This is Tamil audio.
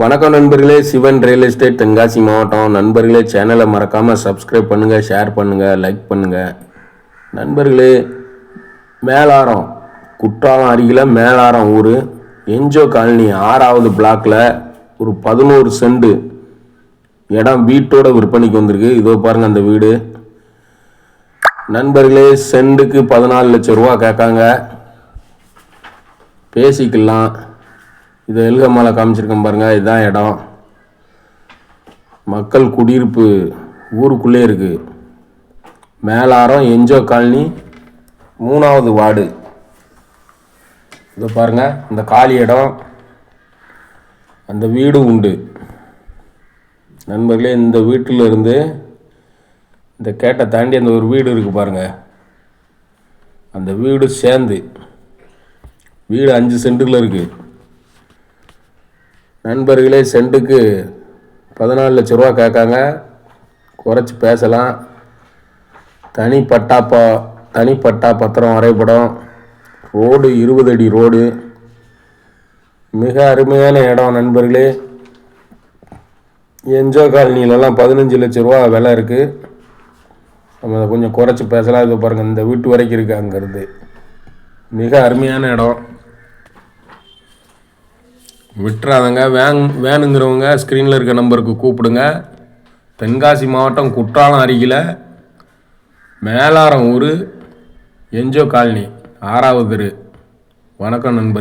வணக்கம் நண்பர்களே சிவன் ரியல் எஸ்டேட் தென்காசி மாவட்டம். நண்பர்களே சேனலை மறக்காமல் சப்ஸ்கிரைப் பண்ணுங்கள் ஷேர் பண்ணுங்கள் லைக் பண்ணுங்கள் நண்பர்களே மேலாரம் குற்றாலம் அருகில் மேலாரம் ஊர் என்ஜோ காலனி ஆறாவது பிளாக்ல ஒரு பதினோரு செண்டு இடம் வீட்டோட விற்பனைக்கு வந்திருக்கு. இதோ பாருங்க அந்த வீடு. நண்பர்களே செண்டுக்கு பதினாலு லட்சம் ரூபா கேட்காங்க. பேசிக்கலாம். இதை எழுக காமிச்சிருக்கேன் பாருங்க இதுதான் இடம். மக்கள் குடியிருப்பு ஊருக்குள்ளே இருக்கு. மேலாரம் என்ஜோ காலனி மூணாவது வார்டு. இதை பாருங்க இந்த காலி இடம் அந்த வீடும் உண்டு. நண்பர்களே இந்த வீட்டில் இருந்து இந்த கேட்டை தாண்டி அந்த ஒரு வீடு இருக்கு பாருங்க. அந்த வீடு சேர்ந்து வீடு அஞ்சு சென்ட்டுக்குள்ள இருக்குது நண்பர்களே சென்ட்டுக்கு பதினாலு லட்ச ரூபா கேட்காங்க. குறைச்சி பேசலாம். தனி பட்டாப்பா தனிப்பட்டா தனி பட்டா பத்திரம் வரைபடம். ரோடு இருபது அடி ரோடு. மிக அருமையான இடம் நண்பர்களே. என்ஜோ காலனிலலாம் பதினஞ்சு லட்ச ரூபா விலை இருக்குது நம்ம அதை கொஞ்சம் குறைச்சி பேசலாம். இது பாருங்கள் இந்த வீட்டு வரைக்கும் இருக்குது அங்கேருந்து. மிக அருமையான இடம். விட்டுறாதங்க. வேன் வேணுங்கிறவங்க ஸ்க்ரீனில் இருக்க நம்பருக்கு கூப்பிடுங்க. தென்காசி மாவட்டம் குற்றாலம் அருகில் மேலாரம் ஊர் என்ஜோ காலனி ஆறாவது தெரு. வணக்கம் நண்பர்கள்.